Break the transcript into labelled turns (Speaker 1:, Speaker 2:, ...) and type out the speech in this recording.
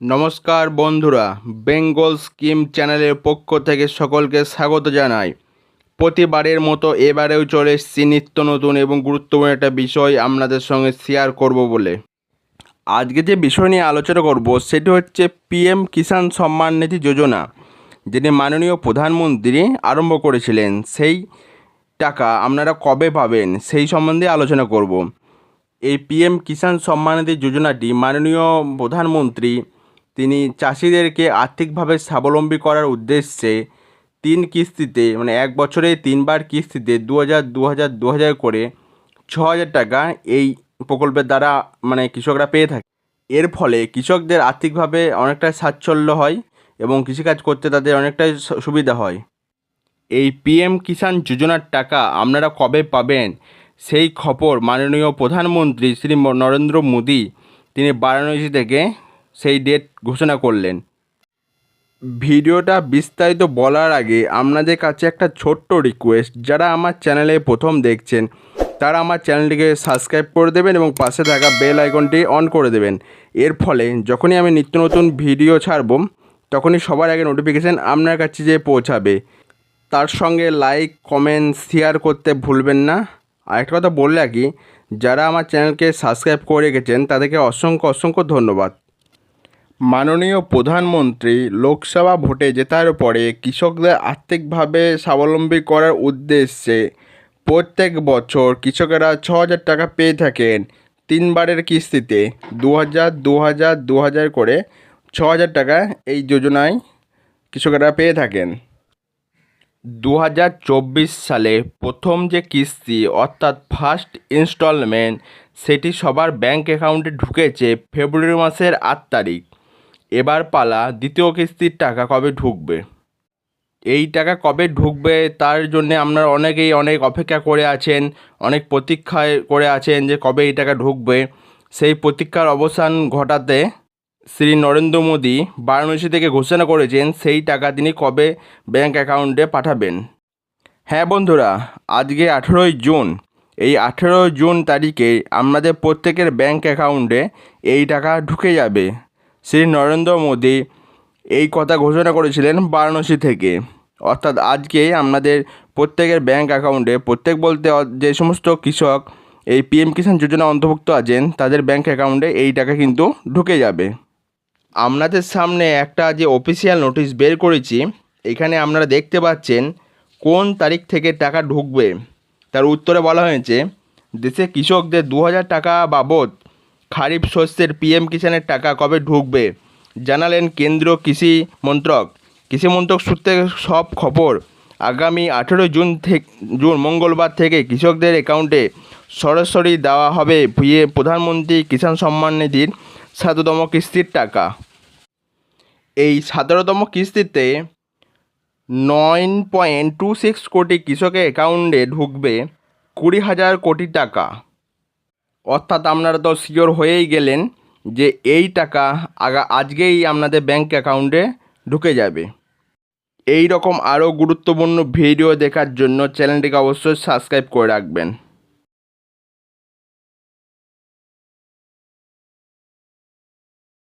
Speaker 1: নমস্কার বন্ধুরা, বেঙ্গল স্কিম চ্যানেলের পক্ষ থেকে সকলকে স্বাগত জানাই। প্রতিবারের মতো এবারেও চলে এসেছি নিত্য নতুন এবং গুরুত্বপূর্ণ একটা বিষয় আপনাদের সঙ্গে শেয়ার করব বলে। আজকে যে বিষয় নিয়ে আলোচনা করব, সেটি হচ্ছে পিএম কিষাণ সম্মান নিধি যোজনা, যেটি মাননীয় প্রধানমন্ত্রী আরম্ভ করেছিলেন। সেই টাকা আপনারা কবে পাবেন, সেই সম্বন্ধে আলোচনা করব। এই পিএম কিষাণ সম্মানিধি যোজনাটি মাননীয় প্রধানমন্ত্রী তিনি চাষিদেরকে আর্থিকভাবে স্বাবলম্বী করার উদ্দেশ্যে তিন কিস্তিতে মানে এক বছরে তিনবার কিস্তিতে দু হাজার দু হাজার দু হাজার করে ছ হাজার টাকা এই প্রকল্পের দ্বারা মানে কৃষকরা পেয়ে থাকে। এর ফলে কৃষকদের আর্থিকভাবে অনেকটা সাচ্ছল্য হয় এবং কৃষিকাজ করতে তাদের অনেকটাই সুবিধা হয়। এই পিএম কিষাণ যোজনার টাকা আপনারা কবে পাবেন? সেই খবর মাননীয় প্রধানমন্ত্রী শ্রী নরেন্দ্র মোদী, তিনি বারাণসী থেকে সেই ডেট ঘোষণা করলেন। ভিডিওটা বিস্তারিত বলার আগে আপনাদের কাছে একটা ছোট্ট রিকোয়েস্ট যারা আমার চ্যানেলে প্রথম দেখছেন, তারা আমার চ্যানেলটিকে সাবস্ক্রাইব করে দেবেন এবং পাশে থাকা বেল আইকনটি অন করে দেবেন। এর ফলে যখনই আমি নিত্য নতুন ভিডিও ছাড়ব, তখনই সবার আগে নোটিফিকেশান আপনার কাছে যেয়ে পৌঁছাবে। তার সঙ্গে লাইক কমেন্ট শেয়ার করতে ভুলবেন না। আর একটা কথা বললে কি, যারা আমার চ্যানেলকে সাবস্ক্রাইব করে রেখেছেন, তাদেরকে অসংখ্য অসংখ্য ধন্যবাদ। মাননীয় প্রধানমন্ত্রী লোকসভা ভোটে জেতার পরে কৃষকদের আর্থিকভাবে স্বাবলম্বী করার উদ্দেশ্যে প্রত্যেক বছর কৃষকেরা ছ হাজার টাকা পেয়ে থাকেন তিনবারের কিস্তিতে। দু হাজার দু হাজার দু হাজার করে ছ হাজার টাকা এই যোজনায় কৃষকেরা পেয়ে থাকেন। দু হাজার চব্বিশ সালে প্রথম যে কিস্তি, অর্থাৎ ফার্স্ট ইনস্টলমেন্ট, সেটি সবার ব্যাংক অ্যাকাউন্টে ঢুকেছে ফেব্রুয়ারি মাসের আট তারিখ। এবার পালা, দ্বিতীয় কিস্তির টাকা কবে ঢুকবে? এই টাকা কবে ঢুকবে তার জন্য আপনারা অনেকেই অনেক অপেক্ষা করে আছেন, অনেক প্রতীক্ষায় করে আছেন যে কবে এই টাকা ঢুকবে। সেই প্রতীক্ষার অবসান ঘটাতে শ্রী নরেন্দ্র মোদী বারাণসী থেকে ঘোষণা করেছেন সেই টাকা তিনি কবে ব্যাংক অ্যাকাউন্টে পাঠাবেন। হ্যাঁ বন্ধুরা, আজকে আঠেরোই জুন, এই আঠেরোই জুন তারিখে আমাদের প্রত্যেকের ব্যাংক অ্যাকাউন্টে এই টাকা ঢুকে যাবে। শ্রী নরেন্দ্র মোদী এই কথা ঘোষণা করেছিলেন বারাণসী থেকে। অর্থাৎ আজকে আমাদের প্রত্যেকের ব্যাংক অ্যাকাউন্টে প্রত্যেক বলতে যে সমস্ত কৃষক এই পিএম কিষাণ যোজনা অন্তর্ভুক্ত আছেন, তাদের ব্যাংক অ্যাকাউন্টে এই টাকা কিন্তু ঢুকে যাবে। আপনাদের সামনে একটা যে অফিসিয়াল নোটিশ বের করেছি, এখানে আপনারা দেখতে পাচ্ছেন কোন তারিখ থেকে টাকা ঢুকবে। তার উত্তরে বলা হয়েছে, দেশে কৃষকদের দু হাজার টাকা বাবদ খারিফ শস্যের পিএম কিষাণের টাকা কবে ঢুকবে? জানালেন কেন্দ্রীয় কৃষি মন্ত্রক। কৃষি মন্ত্রক সূত্রে সব খবর, আগামী আঠেরোই জুন থেকে, জুন, মঙ্গলবার থেকে কৃষকদের অ্যাকাউন্টে সরাসরি দেওয়া হবে পিএ, প্রধানমন্ত্রী কিষাণ সম্মান নিধির সাততম কিস্তির টাকা। এই সতেরোতম কিস্তিতে নয় পয়েন্ট টু সিক্স কোটি কৃষকের অ্যাকাউন্টে ঢুকবে কুড়ি হাজার কোটি টাকা। অর্থাৎ আপনারা তো শিওর হয়েই গেলেন যে এই টাকা আগা, আজকেই আপনাদের ব্যাঙ্ক অ্যাকাউন্টে ঢুকে যাবে। এই রকম আরও গুরুত্বপূর্ণ ভিডিও দেখার জন্য চ্যানেলটিকে অবশ্যই সাবস্ক্রাইব করে রাখবেন।